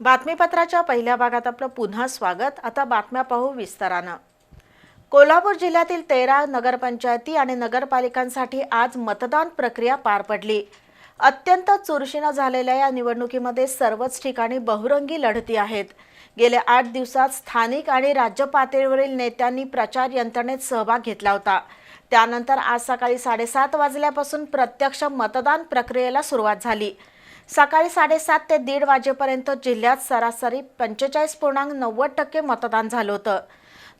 बातमीपत्राच्या पहिल्या भागात आपलं पुन्हा स्वागत. आता बातम्या पाहू विस्तारानं. कोल्हापूर जिल्ह्यातील तेरा नगरपंचायती आणि नगरपालिकांसाठी आज मतदान प्रक्रिया पार पडली. अत्यंत चुरशीनं झालेल्या या निवडणुकीमध्ये सर्वच ठिकाणी बहुरंगी लढती आहेत. गेल्या आठ दिवसात स्थानिक आणि राज्य पातळीवरील नेत्यांनी प्रचार यंत्रणेत सहभाग घेतला होता. त्यानंतर आज सकाळी साडेसात वाजल्यापासून प्रत्यक्ष मतदान प्रक्रियेला सुरुवात झाली. सकाळी साडेसात ते दीड वाजेपर्यंत जिल्ह्यात सरासरी पंचेचाळीस पूर्णांक नव्वद टक्के मतदान झालं होतं.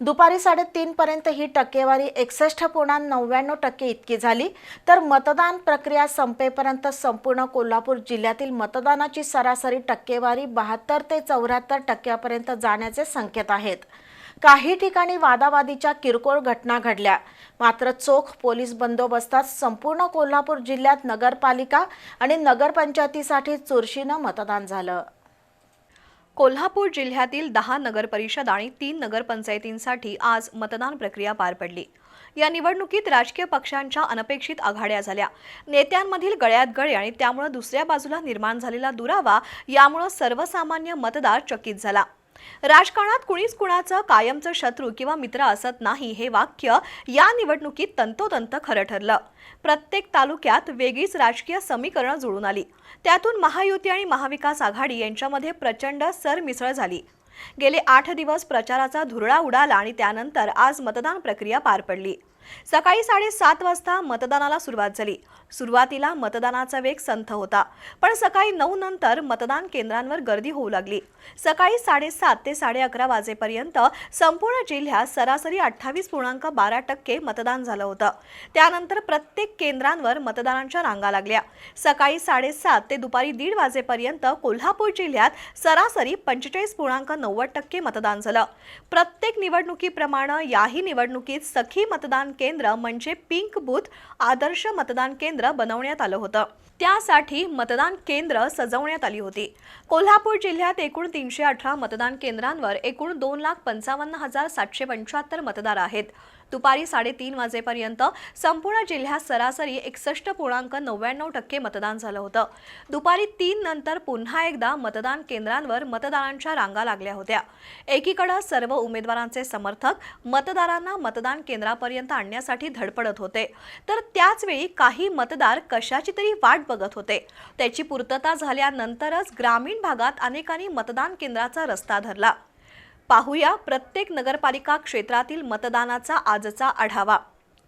दुपारी साडेतीनपर्यंत ही टक्केवारी एकसष्ट पूर्णांक नव्याण्णव टक्के इतकी झाली. तर मतदान प्रक्रिया संपेपर्यंत संपूर्ण कोल्हापूर जिल्ह्यातील मतदानाची सरासरी टक्केवारी बहात्तर ते चौऱ्याहत्तर टक्क्यापर्यंत जाण्याचे संकेत आहेत. काही ठिकाणी वादावादीच्या किरकोळ घटना घडल्या. मात्र चोख पोलीस बंदोबस्तात संपूर्ण कोल्हापूर जिल्ह्यात नगरपालिका आणि नगरपंचायतीसाठी चुरशीनं मतदान झालं. कोल्हापूर जिल्ह्यातील दहा नगरपरिषद आणि तीन नगरपंचायतींसाठी आज मतदान प्रक्रिया पार पडली. या निवडणुकीत राजकीय पक्षांच्या अनपेक्षित आघाड्या झाल्या. नेत्यांमधील गळ्यात गळे आणि त्यामुळे दुसऱ्या बाजूला निर्माण झालेला दुरावा यामुळे सर्वसामान्य मतदार चकित झाला. राजकारणात कुणीच कुणाचं कायमचं शत्रू किंवा मित्र असत नाही हे वाक्य या निवडणुकीत तंतोतंत खरं ठरलं. प्रत्येक तालुक्यात वेगळीच राजकीय समीकरणं जुळून आली. त्यातून महायुती आणि महाविकास आघाडी यांच्यामध्ये प्रचंड सरमिसळ झाली. गेले आठ दिवस प्रचाराचा धुरळा उडाला आणि त्यानंतर आज मतदान प्रक्रिया पार पडली. सकाळी साडेसात वाजता मतदानाला सुरुवात झाली. सुरुवातीला मतदानाचा वेग संथ होता. पण सकाळी नऊ नंतर मतदान केंद्रांवर गर्दी होऊ लागली. सकाळी साडेसात ते साडे अकरा वाजेपर्यंत संपूर्ण जिल्ह्यात सरासरी अठ्ठावीस पूर्णांक बारा टक्के मतदान झालं होतं. त्यानंतर प्रत्येक केंद्रांवर मतदानांच्या रांगा लागल्या. सकाळी साडेसात ते दुपारी दीड वाजेपर्यंत कोल्हापूर जिल्ह्यात सरासरी पंचेचाळीस पूर्णांक नव्वद टक्के मतदान झालं. प्रत्येक निवडणुकीप्रमाणे याही निवडणुकीत सखी मतदान केंद्र म्हणजे पिंक बूथ आदर्श मतदान केंद्र बनवण्यात आलं होतं. त्यासाठी मतदान केंद्र सजवण्यात आली होती. कोल्हापूर जिल्ह्यात एकूण तीनशे अठरा मतदान केंद्रांवर एकूण दोन लाख पंचावन्न हजार सातशे पंच्याहत्तर मतदार आहेत. दुपारी साडेतीन वाजेपर्यंत संपूर्ण जिल्ह्यात सरासरी एकसष्ट पूर्णांक नव्याण्णव टक्के मतदान झालं होतं. दुपारी तीन नंतर पुन्हा एकदा मतदान केंद्रांवर मतदारांच्या रांगा लागल्या होत्या. एकीकडे सर्व उमेदवारांचे समर्थक मतदारांना मतदान केंद्रापर्यंत आणण्यासाठी धडपडत होते. तर त्याचवेळी काही मतदार कशाची तरी वाट बघत होते. त्याची पूर्तता झाल्यानंतरच ग्रामीण भागात अनेकांनी मतदान केंद्राचा रस्ता धरला. पाहूया प्रत्येक नगरपालिका क्षेत्रातील मतदानाचा आजचा आढावा.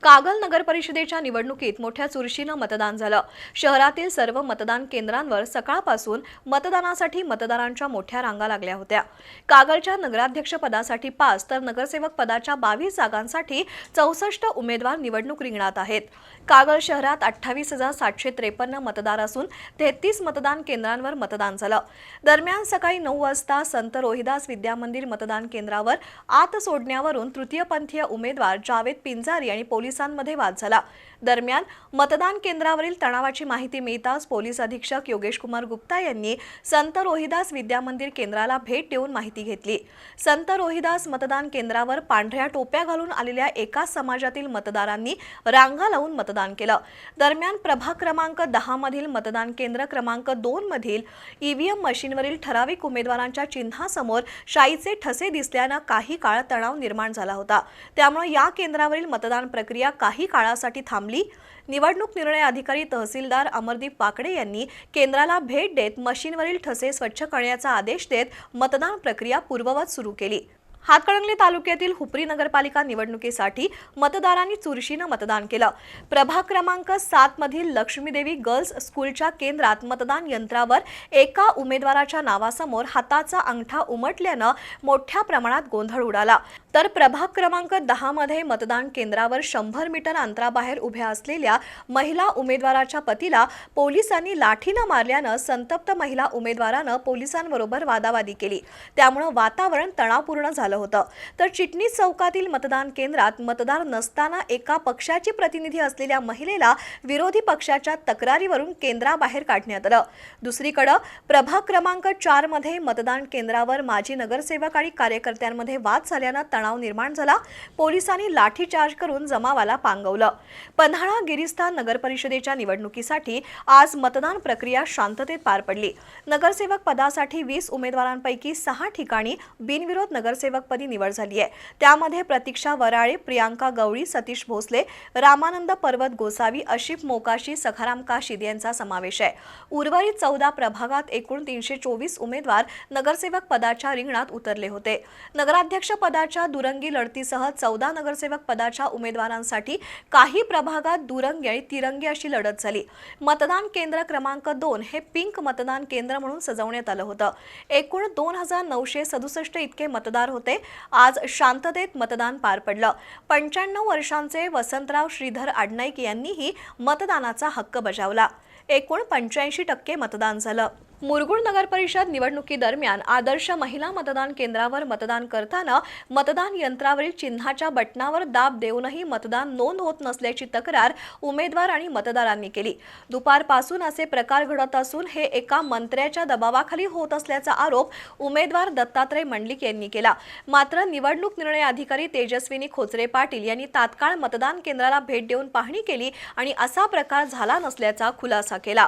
कागल नगर परिषदेच्या निवडणुकीत मोठ्या चुरशीनं मतदान झालं. शहरातील सर्व मतदान केंद्रांवर सकाळपासून मतदानासाठी मतदारांच्या मोठ्या रांगा लागल्या होत्या. कागलच्या नगराध्यक्ष पदासाठी पाच तर नगरसेवक पदाच्या बावीस जागांसाठी चौसष्ट उमेदवार निवडणूक रिंगणात आहेत. कागल शहरात अठ्ठावीस हजार सातशे त्रेपन्न मतदार असून तेहतीस मतदान केंद्रांवर मतदान झालं. दरम्यान सकाळी नऊ वाजता संत रोहिदास विद्यामंदिर मतदान केंद्रावर आत सोडण्यावरून तृतीयपंथीय उमेदवार जावेद पिंजारी आणि पोलीस पोलिसांमध्ये वाद झाला. दरम्यान मतदान केंद्रावरील तणावाची माहिती मिळताच पोलीस अधीक्षक योगेश कुमार गुप्ता यांनी संत रोहिदास विद्यामंदिर केंद्राला भेट देऊन माहिती घेतली. संत रोहिदास मतदान केंद्रावर पांढऱ्या टोप्या घालून आलेल्या एकाच समाजातील मतदारांनी रांगा लावून मतदान केलं. दरम्यान प्रभाग क्रमांक दहा मधील मतदान केंद्र क्रमांक दोन मधील ईव्हीएम मशीनवरील ठराविक उमेदवारांच्या चिन्हासमोर शाईचे ठसे दिसल्यानं काही काळ तणाव निर्माण झाला होता. त्यामुळे या केंद्रावरील मतदान प्रक्रिया काही काळासाठी थांबली. निवडणूक निर्णय अधिकारी तहसीलदार अमरदीप पाकडे यांनी केंद्राला भेट देत मशीनवरील ठसे स्वच्छ करण्याचा आदेश देत मतदान प्रक्रिया पूर्ववत सुरू केली. हातकणंगले तालुक्यातील हुपरी नगरपालिका निवडणुकीसाठी मतदारांनी चुरशीनं मतदान केलं. प्रभाग क्रमांक सात मधील लक्ष्मीदेवी गर्ल्स स्कूलच्या केंद्रात मतदान यंत्रावर एका उमेदवाराच्या नावासमोर हाताचा अंगठा उमटल्यानं मोठ्या प्रमाणात गोंधळ उडाला. तर प्रभाग क्रमांक दहा मध्ये मतदान केंद्रावर शंभर मीटर अंतराबाहेर उभ्या असलेल्या महिला उमेदवाराच्या पतीला पोलिसांनी लाठीनं मारल्यानं संतप्त महिला उमेदवारानं पोलिसांबरोबर वादावादी केली. त्यामुळं वातावरण तणावपूर्ण झालं. झालं होतं. तर चिटणीस चौकातील मतदान केंद्रात मतदार नसताना एका पक्षाची प्रतिनिधी असलेल्या महिलेला विरोधी पक्षाच्या तक्रारीवरून केंद्राबाहेर काढण्यात आलं. दुसरीकडे प्रभाग क्रमांक चारमध्ये मतदान केंद्रावर माजी नगरसेवक आणि कार्यकर्त्यांमध्ये वाद झाल्यानं तणाव निर्माण झाला. पोलिसांनी लाठीचार्ज करून जमावाला पांगवलं. पन्हाळा गिरिस्थान नगर परिषदेच्या निवडणुकीसाठी आज मतदान प्रक्रिया शांततेत पार पडली. नगरसेवक पदासाठी वीस उमेदवारांपैकी सहा ठिकाणी बिनविरोध नगरसेवक संचालकपदी निवड झाली आहे. त्यामध्ये प्रतीक्षा वराळे प्रियांका गवळी सतीश भोसले रामानंद पर्वत गोसावी अशिफ मोकाशी सखाराम काशीद यांचा समावेश आहे. उर्वरित चौदा प्रभागात एकूण तीनशे चोवीस उमेदवार नगरसेवक पदाच्या रिंगणात उतरले होते. नगराध्यक्ष पदाच्या दुरंगी लढतीसह चौदा नगरसेवक पदाच्या उमेदवारांसाठी काही प्रभागात दुरंगी आणि तिरंगी अशी लढत झाली. मतदान केंद्र क्रमांक दोन हे पिंक मतदान केंद्र म्हणून सजवण्यात आलं होतं. एकूण दोन हजार नऊशे सदुसष्ट इतके मतदार होते. आज शांततेत मतदान पार पडलं. पंच्याण्णव वर्षांचे वसंतराव श्रीधर आडनाईक यांनीही मतदानाचा हक्क बजावला. एकूण पंच्याऐंशी टक्के मतदान झालं. मुरगुड नगर परिषद निवडणुकीदरम्यान आदर्श महिला मतदान केंद्रावर मतदान करताना मतदान यंत्रावरील चिन्हाच्या बटनावर दाब देऊनही मतदान नोंद होत नसल्याची तक्रार उमेदवार आणि मतदारांनी केली. दुपारपासून असे प्रकार घडत असून हे एका मंत्र्याच्या दबावाखाली होत असल्याचा आरोप उमेदवार दत्तात्रय मंडलिक यांनी केला. मात्र निवडणूक निर्णय अधिकारी तेजस्विनी खोचरे पाटील यांनी तात्काळ मतदान केंद्राला भेट देऊन पाहणी केली आणि असा प्रकार झाला नसल्याचा खुलासा केला.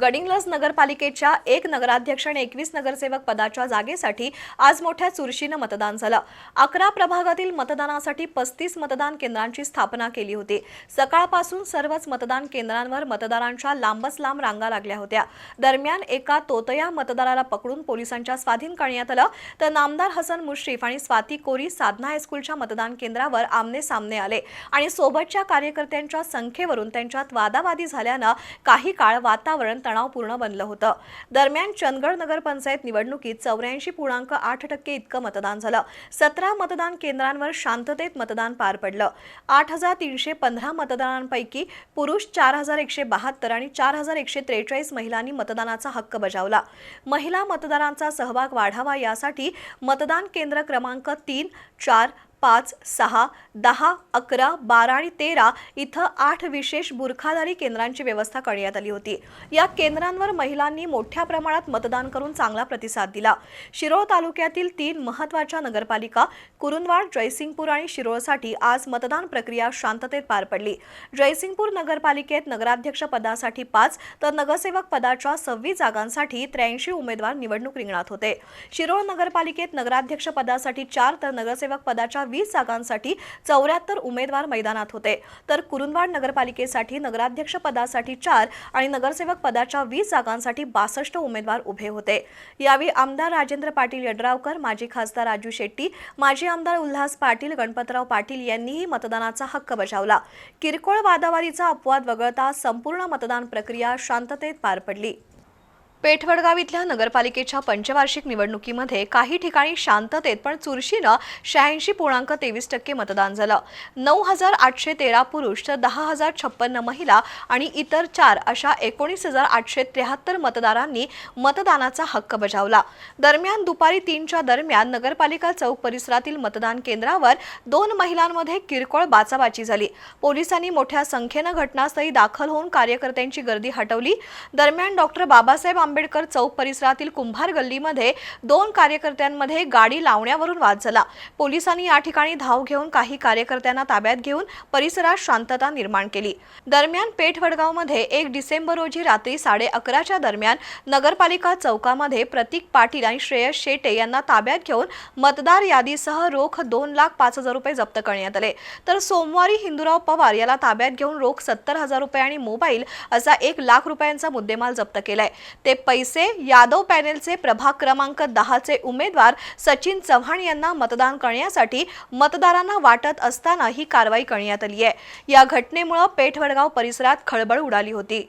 गडिंग्लज नगरपालिकेच्या एक नगराध्यक्ष आणि एकवीस नगरसेवक पदाच्या जागेसाठी आज मोठ्या चुरशीनं मतदान झालं. अकरा प्रभागातील मतदानासाठी पस्तीस मतदान केंद्रांची स्थापना केली होती. सकाळपासून सर्वच मतदान केंद्रांवर मतदारांच्या लांबच लांब रांगा लागल्या होत्या. दरम्यान एका तोतया मतदाराला पकडून पोलिसांच्या स्वाधीन करण्यात आलं तर नामदार हसन मुश्रीफ आणि स्वाती कोरी साधना हायस्कूलच्या मतदान केंद्रावर आमने सामने आले आणि सोबतच्या कार्यकर्त्यांच्या संख्येवरून त्यांच्यात वादावादी झाल्यानं काही काळ वातावरण तणावपूर्ण बनलं होतं. दरम्यान चंदगड नगरपंचायत निवडणुकीत चौऱ्याऐंशी पूर्णांक आठ टक्के इतकं मतदान झालं. सतरा मतदान केंद्रांवर शांततेत मतदान पार पडलं. आठ हजार तीनशे पंधरा मतदारांपैकी पुरुष चार हजार एकशे बहात्तर आणि चार हजार एकशे त्रेचाळीस महिलांनी मतदानाचा हक्क बजावला. महिला मतदारांचा सहभाग वाढावा यासाठी मतदान केंद्र क्रमांक तीन चार पाच सहा दहा अकरा बारा आणि तेरा इथं आठ विशेष बुरखाधारी केंद्रांची व्यवस्था करण्यात आली होती. या केंद्रांवर महिलांनी मोठ्या प्रमाणात मतदान करून चांगला प्रतिसाद दिला. शिरोळ तालुक्यातील तीन महत्त्वाच्या नगरपालिका कुरुंदवाड जयसिंगपूर आणि शिरोळसाठी आज मतदान प्रक्रिया शांततेत पार पडली. जयसिंगपूर नगरपालिकेत नगराध्यक्ष पदासाठी पाच तर नगरसेवक पदाच्या सव्वीस जागांसाठी त्र्याऐंशी उमेदवार निवडणूक रिंगणात होते. शिरोळ नगरपालिकेत नगराध्यक्ष पदासाठी चार तर नगरसेवक पदाच्या वीस जागांसाठी चौऱ्याहत्तर उमेदवार मैदानात होते. तर कुरुंदवाड नगरपालिकेसाठी नगराध्यक्ष पदासाठी चार आणि नगरसेवक पदाच्या वीस जागांसाठी बासष्ट उमेदवार उभे होते. यावेळी आमदार राजेंद्र पाटील यड्रावकर माजी खासदार राजू शेट्टी माजी आमदार उल्हास पाटील गणपतराव पाटील यांनीही मतदानाचा हक्क बजावला. किरकोळ वादावारीचा अपवाद वगळता संपूर्ण मतदान प्रक्रिया शांततेत पार पडली. पेठवडगाव इथल्या नगरपालिकेच्या पंचवार्षिक निवडणुकीमध्ये काही ठिकाणी शांततेत पण चुरशीनं शहाऐंशी पूर्णांक तेवीस टक्के मतदान झालं. नऊ हजार आठशे तेरा पुरुष तर दहा हजार छप्पन्न महिला आणि इतर चार अशा एकोणीस हजार आठशे त्र्याहत्तर मतदारांनी मतदानाचा हक्क बजावला. दरम्यान दुपारी तीनच्या दरम्यान नगरपालिका चौक परिसरातील मतदान केंद्रावर दोन महिलांमध्ये किरकोळ बाचाबाची झाली. पोलिसांनी मोठ्या संख्येनं घटनास्थळी दाखल होऊन कार्यकर्त्यांची गर्दी हटवली. दरम्यान डॉक्टर बाबासाहेब आंबेडकर चौक परिसरातील कुंभार गल्लीमध्ये दोन कार्यकर्त्यांमध्ये गाडी लावण्यावरून वाद झाला. पोलिसांनी या ठिकाणी धाव घेऊन काही कार्यकर्त्यांना ताब्यात घेऊन परिसरात शांतता निर्माण केली. दरम्यान पेठ वडगावमध्ये एक डिसेंबर रोजी रात्री साडे अकराच्या दरम्यान नगरपालिका चौकामध्ये प्रतीक पाटील आणि श्रेयस शेटे यांना ताब्यात घेऊन मतदार यादीसह रोख दोन लाख पाच हजार रुपये जप्त करण्यात आले. तर सोमवारी हिंदूराव पवार याला ताब्यात घेऊन रोख सत्तर हजार रुपये आणि मोबाईल असा एक लाख रुपयांचा मुद्देमाल जप्त केलाय. ते पैसे यादव पॅनेलचे प्रभाग क्रमांक दहाचे उमेदवार सचिन चव्हाण यांना मतदान करण्यासाठी मतदारांना वाटत असताना ही कारवाई करण्यात आली आहे. या घटनेमुळे पेठवडगाव परिसरात खळबळ उडाली होती.